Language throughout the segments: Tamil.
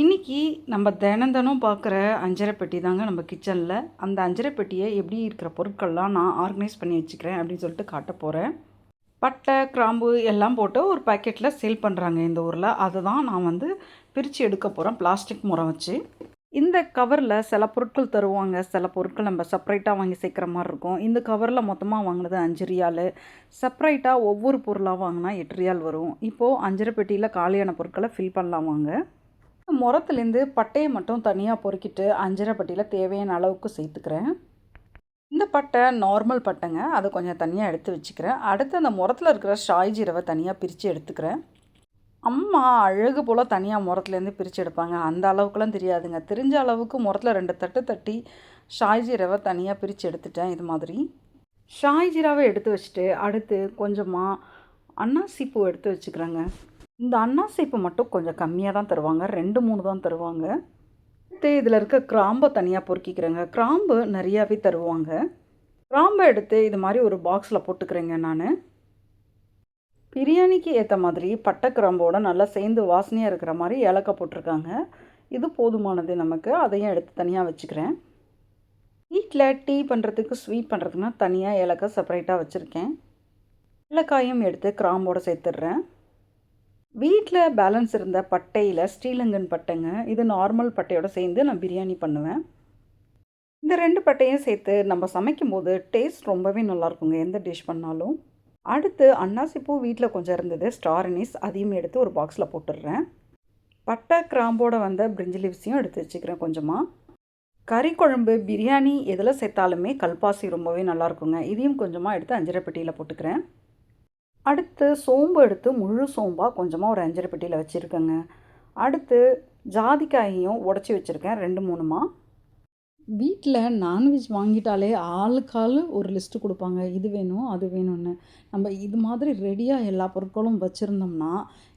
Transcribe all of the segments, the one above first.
இன்னைக்கு நம்ம தினந்தனும் பார்க்குற அஞ்சரை பெட்டி தாங்க நம்ம கிச்சனில். அந்த அஞ்சரை பெட்டியை எப்படி இருக்கிற பொருட்கள்லாம் நான் ஆர்கனைஸ் பண்ணி வச்சுக்கிறேன் அப்படின்னு சொல்லிட்டு காட்ட போகிறேன் பட்டை கிராம்பு எல்லாம் போட்டு ஒரு பாக்கெட்டில் சேல் பண்ணுறாங்க இந்த ஊரில். அதுதான் நான் வந்து பிரித்து எடுக்க போகிறேன் பிளாஸ்டிக் முறை வச்சு. இந்த கவரில் சில பொருட்கள் தருவாங்க. சில பொருட்கள் நம்ம செப்பரேட்டாக வாங்கி சேர்க்குற மாதிரி இருக்கும். இந்த கவரில் மொத்தமாக வாங்கினது அஞ்சு ரியால். செப்பரேட்டாக ஒவ்வொரு பொருளாக வாங்கினா எட்டு ரியால் வரும். இப்போது அஞ்சரை பெட்டியில் காலியான பொருட்களை ஃபில் பண்ணலாம் வாங்க. முரத்துலேருந்து பட்டையை மட்டும் தனியாக பொறுக்கிட்டு அஞ்சரை பட்டியில் தேவையான அளவுக்கு சேர்த்துக்கிறேன். இந்த பட்டை நார்மல் பட்டைங்க. அதை கொஞ்சம் தனியாக எடுத்து வச்சுக்கிறேன். அடுத்து அந்த முரத்தில் இருக்கிற ஷாய் ஜீரவை தனியாக பிரித்து எடுத்துக்கிறேன். அம்மா அழகு போல் தனியாக முரத்துலேருந்து பிரித்து எடுப்பாங்க. அந்த அளவுக்குலாம் தெரியாதுங்க. தெரிஞ்ச அளவுக்கு முரத்தில் ரெண்டு தட்டு தட்டி ஷாய் ஜீரவை தனியாக பிரித்து எடுத்துட்டேன் இது மாதிரி. ஷாய் ஜீராவை எடுத்து வச்சுட்டு அடுத்து கொஞ்சமாக அன்னாசி பூ எடுத்து வச்சுக்கிறேங்க. இந்த அண்ணா சேப்பு மட்டும் கொஞ்சம் கம்மியாக தான் தருவாங்க. ரெண்டு மூணு தான் தருவாங்க. அடுத்து இதில் இருக்க கிராம்பை தனியாக பொறுக்கிக்கிறேங்க. கிராம்பு நிறையாவே தருவாங்க. கிராம்பை எடுத்து இது மாதிரி ஒரு பாக்ஸில் போட்டுக்கிறேங்க நான். பிரியாணிக்கு ஏற்ற மாதிரி பட்டை கிராம்போட நல்லா சேர்ந்து வாசனையாக இருக்கிற மாதிரி ஏலக்காய் போட்டிருக்காங்க. இது போதுமானது நமக்கு. அதையும் எடுத்து தனியாக வச்சுக்கிறேன். வீட்டில் டீ பண்ணுறதுக்கு ஸ்வீட் பண்ணுறதுக்குனா தனியாக ஏலக்காய் செப்பரேட்டாக வச்சுருக்கேன். ஏலக்காயும் எடுத்து கிராம்போடு சேர்த்துடுறேன். வீட்டில் பேலன்ஸ் இருந்த பட்டையில் ஸ்ரீலங்கன் பட்டைங்க இது நார்மல் பட்டையோடு சேர்ந்து நான் பிரியாணி பண்ணுவேன். இந்த ரெண்டு பட்டையும் சேர்த்து நம்ம சமைக்கும்போது டேஸ்ட் ரொம்பவே நல்லாயிருக்குங்க எந்த டிஷ் பண்ணாலும். அடுத்து அன்னாசிப்பூ வீட்டில் கொஞ்சம் இருந்தது. ஸ்டார் அனீஸ் அதையும் எடுத்து ஒரு பாக்ஸில் போட்டுடுறேன். பட்டை கிராம்போட வந்த பிரிஞ்சு லீவ்ஸையும் எடுத்து வச்சுக்கிறேன் கொஞ்சமாக கறி குழம்பு பிரியாணி எதில் சேர்த்தாலுமே கல்பாசி ரொம்பவே நல்லாயிருக்குங்க இதையும் கொஞ்சமாக எடுத்து அஞ்சரை பெட்டியில் போட்டுக்கிறேன். அடுத்து சோம்பு எடுத்து முழு சோம்பாக கொஞ்சமாக ஒரு அஞ்சரை பெட்டியில் வச்சுருக்கேங்க. அடுத்து ஜாதிக்காயையும் உடச்சி வச்சுருக்கேன் ரெண்டு மூணுமா. வீட்டில் நான்வெஜ் வாங்கிட்டாலே ஆளுக்காள் ஒரு லிஸ்ட்டு கொடுப்பாங்க இது வேணும் அது வேணும்னு. நம்ம இது மாதிரி ரெடியாக எல்லா பொருட்களும் வச்சுருந்தோம்னா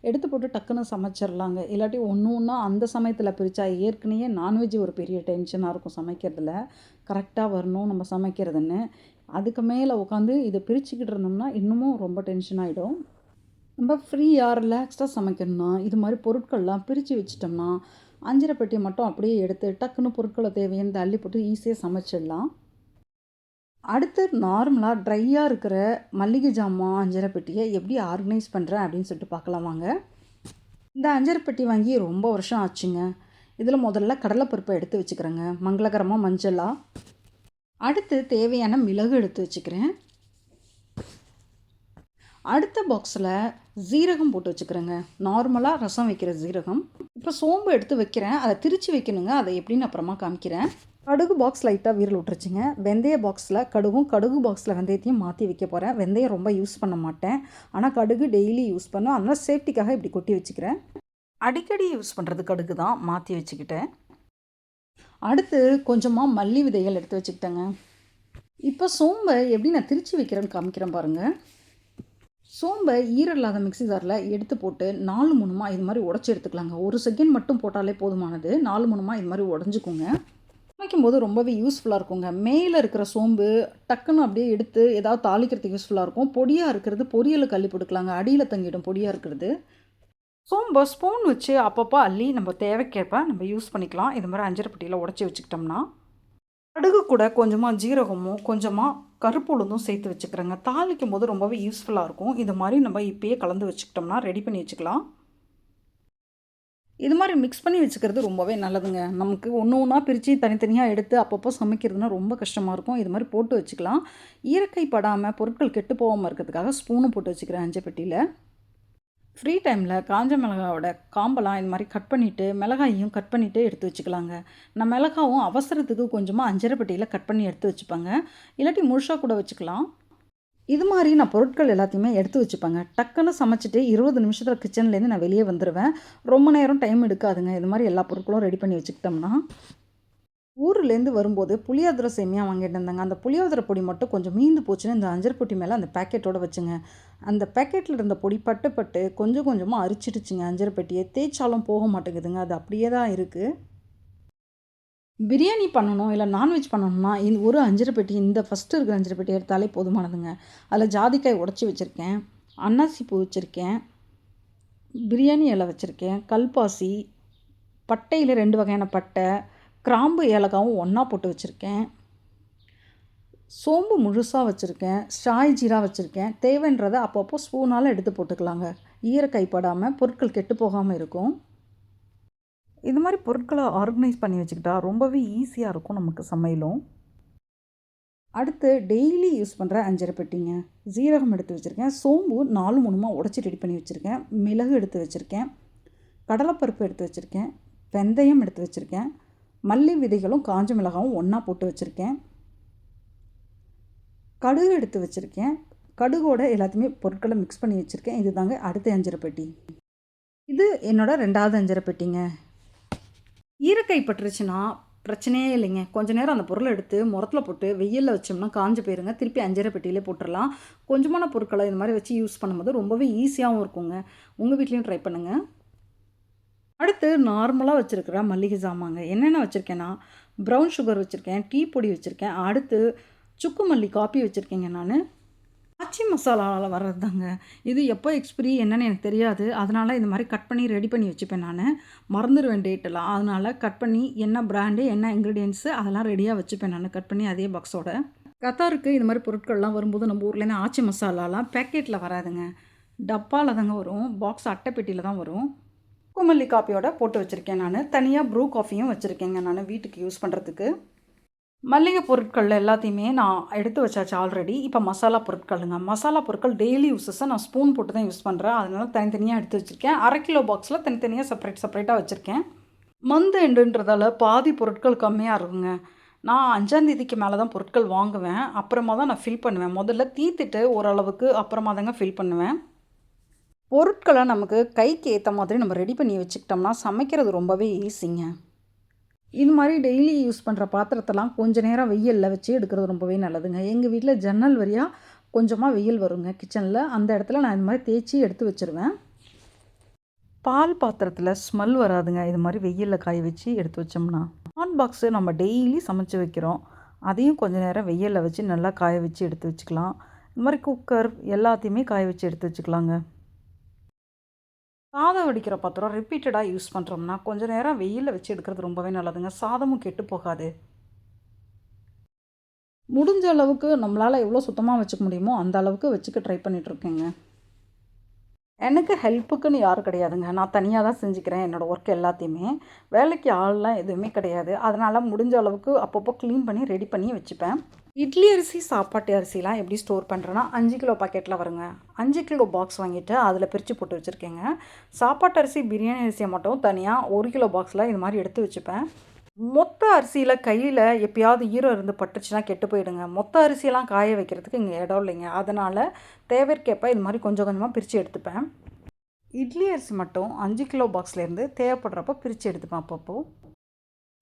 எடுத்து போட்டு டக்குன்னு சமைச்சிடலாங்க இல்லாட்டி ஒன்று ஒன்றா அந்த சமயத்தில் பிரித்தா ஏற்கனவே நான்வெஜ் ஒரு பெரிய டென்ஷனாக இருக்கும் சமைக்கிறதுல. கரெக்டாக வரணும் நம்ம சமைக்கிறதுன்னு. அதுக்கு மேலே உட்காந்து இதை பிரிச்சுக்கிட்டு இருந்தோம்னா இன்னமும் ரொம்ப டென்ஷன் ஆகிடும் நம்ம ஃப்ரீயாக ரிலாக்ஸ்டாக சமைக்கணும்னா இது மாதிரி பொருட்கள்லாம் பிரித்து வச்சிட்டோம்னா அஞ்சரை பெட்டியை மட்டும் அப்படியே எடுத்து டக்குன்னு பொருட்களை தேவையான தள்ளி போட்டு ஈஸியாக சமைச்சிடலாம். அடுத்து நார்மலாக ட்ரையாக இருக்கிற மல்லிகை ஜாமான் அஞ்சரை பெட்டியை எப்படி ஆர்கனைஸ் பண்ணுறேன் அப்படின்னு சொல்லிட்டு பார்க்கலாம் வாங்க. இந்த அஞ்சரை பெட்டி வாங்கி ரொம்ப வருஷம் ஆச்சுங்க. இதில் முதல்ல கடலைப்பருப்பை எடுத்து வச்சுக்கிறேங்க. மங்களகரமாக மஞ்சளாக அடுத்து தேவையான மிளகு எடுத்து வச்சுக்கிறேன். அடுத்த பாக்ஸில் ஜீரகம் போட்டு வச்சுக்கிறேங்க. நார்மலாக ரசம் வைக்கிற ஜீரகம் இப்போ சோம்பு எடுத்து வைக்கிறேன். அதை திரித்து வைக்கணுங்க. அதை எப்படின்னு அப்புறமா காமிக்கிறேன். கடுகு பாக்ஸ் லைட்டாக வீரல் விட்டுருச்சுங்க. வெந்தய பாக்ஸில் கடுகும் கடுகு பாக்ஸில் வெந்தயத்தையும் மாற்றி வைக்க போகிறேன் வெந்தயம் ரொம்ப யூஸ் பண்ண மாட்டேன். ஆனால் கடுகு டெய்லி யூஸ் பண்ணும். அதனால் சேஃப்டிக்காக இப்படி கொட்டி வச்சுக்கிறேன். அடிக்கடி யூஸ் பண்ணுறது கடுகு தான் மாற்றி வச்சுக்கிட்டேன். அடுத்து கொஞ்சமாக மல்லி விதைகள் எடுத்து வச்சுக்கிட்டேங்க. இப்போ சோம்பை எப்படி நான் திரிச்சு வைக்கிறேன்னு காமிக்கிறேன் பாருங்கள் சோம்பை ஈரம் இல்லாத மிக்ஸி ஜாரில் எடுத்து போட்டு நாலு மூணுமா இது மாதிரி உடச்சி எடுத்துக்கலாங்க. ஒரு செகண்ட் மட்டும் போட்டாலே போதுமானது. நாலு மூணுமா இது மாதிரி உடஞ்சிக்கோங்க. சமைக்கும்போது ரொம்பவே யூஸ்ஃபுல்லாக இருக்குங்க. மேலே இருக்கிற சோம்பு டக்குன்னு அப்படியே எடுத்து ஏதாவது தாளிக்கிறதுக்கு யூஸ்ஃபுல்லாக இருக்கும். பொடியாக இருக்கிறது பொரியலுக்கு அள்ளி போட்டுக்கலாங்க. அடியில் தங்கிடும் பொடியாக இருக்கிறது. சோம்பை ஸ்பூன் வச்சு அப்பப்போ அள்ளி நம்ம தேவைக்கேற்ப நம்ம யூஸ் பண்ணிக்கலாம். இது மாதிரி அஞ்சரை பெட்டியில் உடச்சி வச்சுக்கிட்டோம்னா கடுகு கூட கொஞ்சமாக ஜீரகமும் கொஞ்சமாக கருப்பு உளுந்தும் சேர்த்து வச்சுக்கிறேங்க. தாளிக்கும் போது ரொம்பவே யூஸ்ஃபுல்லாக இருக்கும். இது மாதிரி நம்ம இப்பயே கலந்து வச்சுக்கிட்டோம்னா ரெடி பண்ணி வச்சுக்கலாம். இது மாதிரி மிக்ஸ் பண்ணி வச்சுக்கிறது ரொம்பவே நல்லதுங்க. நமக்கு ஒன்று ஒன்றா பிரித்து தனித்தனியாக எடுத்து அப்பப்போ சமைக்கிறதுனா ரொம்ப கஷ்டமாக இருக்கும். இது மாதிரி போட்டு வச்சுக்கலாம். ஈரக்கை படாமல் பொருட்கள் கெட்டு போகாமல் இருக்கிறதுக்காக ஸ்பூனும் போட்டு வச்சுக்கிறேன் அஞ்சு பெட்டியில். ஃப்ரீ டைமில் காஞ்ச மிளகாவோட காம்பெல்லாம் இது மாதிரி கட் பண்ணிவிட்டு மிளகாயையும் கட் பண்ணிவிட்டு எடுத்து வச்சுக்கலாங்க. நான் மிளகாவும் அவசரத்துக்கு கொஞ்சமாக அஞ்சரைப்பட்டியில் கட் பண்ணி எடுத்து வச்சுப்பேங்க. இல்லாட்டி முழுசாக கூட வச்சுக்கலாம். இது மாதிரி நான் பொருட்கள் எல்லாத்தையுமே எடுத்து வச்சுப்பேங்க. டக்குன்னு சமைச்சிட்டு இருபது நிமிஷத்தில் கிச்சன்லேருந்து நான் வெளியே வந்துடுவேன் ரொம்ப நேரம் டைம் எடுக்காதுங்க. இது மாதிரி எல்லா பொருட்களும் ரெடி பண்ணி வச்சுக்கிட்டோம்னா. ஊர்லேருந்து வரும்போது புளியோதரை சேமியாக வாங்கிட்டு இருந்தாங்க அந்த புளியோதரை பொடி மட்டும் கொஞ்சம் மீந்து போச்சுன்னு இந்த அஞ்சரை பொட்டி மேலே அந்த பேக்கெட்டோட வச்சுங்க. அந்த பேக்கெட்டில் இருந்த பொடி பட்டு பட்டு கொஞ்சம் கொஞ்சமாக அரிச்சிடுச்சுங்க. அஞ்சரை பெட்டியை தேய்ச்சாலும் போக மாட்டேங்குதுங்க. அது அப்படியே தான் இருக்குது பிரியாணி பண்ணணும் இல்லை நான்வெஜ் பண்ணணும்னா இந்த ஒரு அஞ்சரை பெட்டி இந்த ஃபஸ்ட்டு இருக்கிற அஞ்சரை பெட்டி எடுத்தாலே போதுமானதுங்க. அதில் ஜாதிக்காய் உடச்சி வச்சுருக்கேன். அன்னாசி பூ வச்சுருக்கேன். பிரியாணி இலை வச்சுருக்கேன். கல்பாசி பட்டையில் ரெண்டு வகையான பட்டை கிராம்பு ஏலக்காவும் ஒன்றா போட்டு வச்சுருக்கேன். சோம்பு முழுசாக வச்சுருக்கேன். ஷாய் ஜீரா வச்சுருக்கேன். தேவைன்றதை அப்பப்போ ஸ்பூனால் எடுத்து போட்டுக்கலாங்க. ஈர கைப்படாமல் பொருட்கள் கெட்டு போகாமல் இருக்கும். இது மாதிரி பொருட்களை ஆர்கனைஸ் பண்ணி வச்சுக்கிட்டா ரொம்பவே ஈஸியாக இருக்கும் நமக்கு சமையலும். அடுத்து டெய்லி யூஸ் பண்ணுற அஞ்சரை பெட்டிங்க. ஜீரகம் எடுத்து வச்சுருக்கேன். சோம்பு நாலு மூணுமா உடச்சி ரெடி பண்ணி வச்சுருக்கேன். மிளகு எடுத்து வச்சுருக்கேன். கடலைப்பருப்பு எடுத்து வச்சுருக்கேன். வெந்தயம் எடுத்து வச்சுருக்கேன். மல்லி விதைகளும் காஞ்ச மிளகாவும் ஒன்றா போட்டு வச்சுருக்கேன். கடுகு எடுத்து வச்சுருக்கேன். கடுகோட எல்லாத்தையுமே பொருட்களை மிக்ஸ் பண்ணி வச்சுருக்கேன். இது தாங்க அடுத்த அஞ்சரை பெட்டி. இது என்னோடய ரெண்டாவது அஞ்சரை பெட்டிங்க. ஈரக்கை பட்டுருச்சுன்னா பிரச்சனையே இல்லைங்க. கொஞ்ச நேரம் அந்த பொருளை எடுத்து முரத்தில் போட்டு வெயிலில் வச்சோம்னா காஞ்சு போயிருங்க. திருப்பி அஞ்சரை பெட்டியிலே போட்டுடலாம் கொஞ்சமான பொருட்களை இது மாதிரி வச்சு யூஸ் பண்ணும்போது ரொம்பவே ஈஸியாகவும் இருக்குங்க. உங்கள் வீட்லேயும் ட்ரை பண்ணுங்கள் அடுத்து நார்மலாக வச்சுருக்கிற மல்லிகை சாமாங்க என்னென்ன வச்சுருக்கேன்னா ப்ரௌன் சுகர் வச்சுருக்கேன் டீ பொடி வச்சுருக்கேன். அடுத்து சுக்கு மல்லி காப்பி வச்சுருக்கேங்க நான். ஆச்சி மசாலாவில் வர்றது தாங்க இது எப்போ எக்ஸ்பிரி என்னென்னு எனக்கு தெரியாது. அதனால் இந்த மாதிரி கட் பண்ணி ரெடி பண்ணி வச்சுப்பேன் நான். மறந்துடுவேன் டேட்டெல்லாம் அதனால் கட் பண்ணி என்ன பிராண்டு என்ன இன்க்ரீடியன்ஸு அதெல்லாம் ரெடியாக வச்சுப்பேன் நான். கட் பண்ணி அதே பாக்ஸோட கத்தாருக்கு இது மாதிரி பொருட்கள்லாம் வரும்போது நம்ம ஊர்லேருந்து ஆச்சி மசாலாலாம் பேக்கெட்டில் வராதுங்க. டப்பாவில் தாங்க வரும். பாக்ஸ் அட்டைப்பெட்டியில் தான் வரும். குமல்லி காப்பியோட போட்டு வச்சுருக்கேன் நான். தனியாக ப்ரூ காஃபியும் வச்சுருக்கேங்க நான் வீட்டுக்கு யூஸ் பண்ணுறதுக்கு மல்லிகை பொருட்கள் எல்லாத்தையுமே நான் எடுத்து வச்சாச்சு ஆல்ரெடி இப்போ மசாலா பொருட்களுங்க. மசாலா பொருட்கள் டெய்லி யூஸஸை நான் ஸ்பூன் போட்டு தான் யூஸ் பண்ணுறேன் அதனால தனித்தனியாக எடுத்து வச்சுருக்கேன். அரை கிலோ பாக்ஸில் தனித்தனியாக செப்பரேட் செப்பரேட்டாக வச்சுருக்கேன். மந்த் எண்டுன்றதால பாதி பொருட்கள் கம்மியாக இருக்குங்க. நான் அஞ்சாந்தேதிக்கு மேலே தான் பொருட்கள் வாங்குவேன். அப்புறமா தான் நான் ஃபில் பண்ணுவேன். முதல்ல தீத்துட்டு ஓரளவுக்கு அப்புறமா தாங்க ஃபில் பண்ணுவேன். பொருட்களை நமக்கு கைக்கு ஏற்ற மாதிரி நம்ம ரெடி பண்ணி வச்சுக்கிட்டோம்னா சமைக்கிறது ரொம்பவே ஈஸிங்க இது மாதிரி டெய்லி யூஸ் பண்ணுற பாத்திரத்தெல்லாம் கொஞ்சம் நேரம் வெயிலில் வச்சு எடுக்கிறது ரொம்பவே நல்லதுங்க. எங்கள் வீட்டில் ஜன்னல் வழியாக கொஞ்சமாக வெயில் வருங்க. கிச்சனில் அந்த இடத்துல நான் இது மாதிரி தேய்ச்சி எடுத்து வச்சுருவேன். பால் பாத்திரத்தில் ஸ்மெல் வராதுங்க. இது மாதிரி வெயிலில் காய வச்சு எடுத்து வச்சோம்னா ஹாட் பாக்ஸு நம்ம டெய்லி சமைச்சு வைக்கிறோம். அதையும் கொஞ்சம் நேரம் வெயிலில் வச்சு நல்லா காய வச்சு எடுத்து வச்சுக்கலாம். இது மாதிரி குக்கர் எல்லாத்தையுமே காய வச்சு எடுத்து வச்சுக்கலாங்க. சாதம் வடிக்கிற பாத்திரம் ரிப்பீட்டடாக யூஸ் பண்ணுறோம்னா கொஞ்சம் நேரம் வெயிலில் வச்சு எடுக்கிறது ரொம்பவே நல்லதுங்க. சாதமும் கெட்டு போகாது. முடிஞ்ச அளவுக்கு நம்மளால் எவ்வளோ சுத்தமாக வச்சுக்க முடியுமோ அந்த அளவுக்கு வச்சுக்க ட்ரை பண்ணிகிட்ருக்கேங்க எனக்கு ஹெல்ப்புக்குன்னு யாரும் கிடையாதுங்க. நான் தனியாக தான் செஞ்சுக்கிறேன். என்னோடய ஒர்க் எல்லாத்தையுமே. வேலைக்கு ஆள்லாம் எதுவுமே கிடையாது. அதனால் முடிஞ்ச அளவுக்கு அப்பப்போ க்ளீன் பண்ணி ரெடி பண்ணி வச்சுப்பேன். இட்லி அரிசி சாப்பாட்டு அரிசிலாம் எப்படி ஸ்டோர் பண்ணுறேன்னா அஞ்சு கிலோ பாக்கெட்டில் வருங்க. அஞ்சு கிலோ பாக்ஸ் வாங்கிட்டு அதில் பிரித்து போட்டு வச்சுருக்கேங்க. சாப்பாட்டு அரிசி பிரியாணி அரிசியை மட்டும் தனியாக ஒரு கிலோ பாக்ஸில் இது மாதிரி எடுத்து வச்சுப்பேன். மொத்த அரிசியில் கையில் எப்பயாவது ஈரம் இருந்து பட்டுச்சுன்னா கெட்டு போயிடுங்க. மொத்த அரிசியெல்லாம் காய வைக்கிறதுக்கு இங்கே இடம் இல்லைங்க. அதனால் தேவைக்கேற்ப இது மாதிரி கொஞ்சம் கொஞ்சமாக பிரித்து எடுத்துப்பேன். இட்லி அரிசி மட்டும் அஞ்சு கிலோ பாக்ஸ்லேருந்து தேவைப்படுறப்ப பிரித்து எடுத்துப்பேன் அப்பப்போ.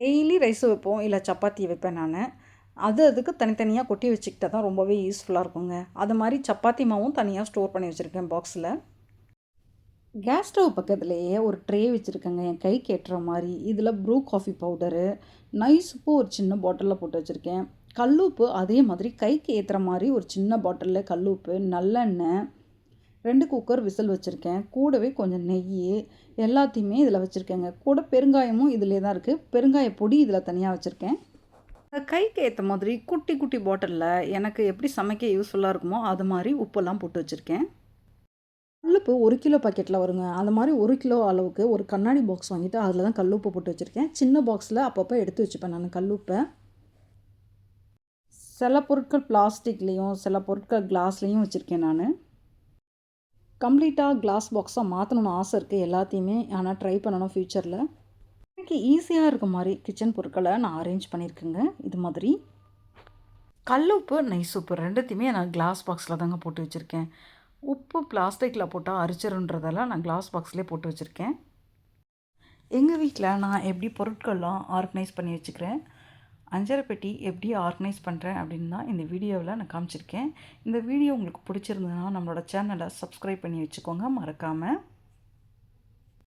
டெய்லி ரைஸ் வைப்போம் இல்லை சப்பாத்தி வைப்பேன் நான். அது அதுக்கு தனித்தனியாக கொட்டி வச்சுக்கிட்டால் தான் ரொம்பவே யூஸ்ஃபுல்லாக இருக்குங்க. அது மாதிரி சப்பாத்தி மாவும் தனியாக ஸ்டோர் பண்ணி வச்சுருக்கேன் பாக்ஸில் கேஸ் ஸ்டவ் பக்கத்துலேயே ஒரு ட்ரே வச்சுருக்கேங்க. என் கை கேட்டுற மாதிரி. இதில் ப்ரூ காஃபி பவுடரு நைஸ் உப்பு ஒரு சின்ன பாட்டிலில் போட்டு வச்சுருக்கேன். கல்லுப்பு அதே மாதிரி கைக்கு ஏற்றுற மாதிரி ஒரு சின்ன பாட்டிலில் கல்லுப்பு நல்லெண்ணெய் ரெண்டு குக்கர் விசில் வச்சுருக்கேன். கூடவே கொஞ்சம் நெய் எல்லாத்தையுமே இதில் வச்சுருக்கேங்க. கூட பெருங்காயமும் இதிலே தான் இருக்குது பெருங்காய பொடி இதில் தனியாக வச்சுருக்கேன். கைக்கு ஏற்ற மாதிரி குட்டி குட்டி பாட்டிலில் எனக்கு எப்படி சமைக்க யூஸ்ஃபுல்லாக இருக்குமோ அது மாதிரி உப்பெல்லாம் போட்டு வச்சுருக்கேன். கல்லுப்பு ஒரு கிலோ பாக்கெட்டில் வருங்க. அந்த மாதிரி ஒரு கிலோ அளவுக்கு ஒரு கண்ணாடி பாக்ஸ் வாங்கிட்டு அதில் தான் கல்லுப்பு போட்டு வச்சுருக்கேன். சின்ன பாக்ஸில் அப்பப்போ எடுத்து வச்சுப்பேன் நான் கல்லுப்பை. சில பொருட்கள் பிளாஸ்டிக்லேயும் சில பொருட்கள் கிளாஸ்லேயும் வச்சுருக்கேன் நான். கம்ப்ளீட்டாக கிளாஸ் பாக்ஸாக மாற்றணும்னு ஆசை இருக்குது எல்லாத்தையுமே. ஆனால் ட்ரை பண்ணணும் ஃப்யூச்சரில் எனக்கு ஈஸியாக இருக்க மாதிரி கிச்சன் பொருட்களை நான் அரேஞ்ச் பண்ணியிருக்கேங்க. இது மாதிரி. கல் உப்பு நைஸ் உப்பு ரெண்டுத்தையுமே நான் கிளாஸ் பாக்ஸில் தாங்க போட்டு வச்சுருக்கேன். உப்பு பிளாஸ்டிக்கில் போட்டால் அரிச்சிருன்றதெல்லாம் நான் கிளாஸ் பாக்ஸ்லேயே போட்டு வச்சுருக்கேன். எங்கள் வீட்டில் நான் எப்படி பொருட்கள்லாம் ஆர்கனைஸ் பண்ணி வச்சுக்கிறேன்? அஞ்சரை பெட்டி எப்படி ஆர்கனைஸ் பண்ணுறேன் அப்படின்னு தான் இந்த வீடியோவில் நான் காமிச்சிருக்கேன். இந்த வீடியோ உங்களுக்கு பிடிச்சிருந்ததுன்னா நம்மளோட சேனலை சப்ஸ்கிரைப் பண்ணி வச்சுக்கோங்க. மறக்காமல்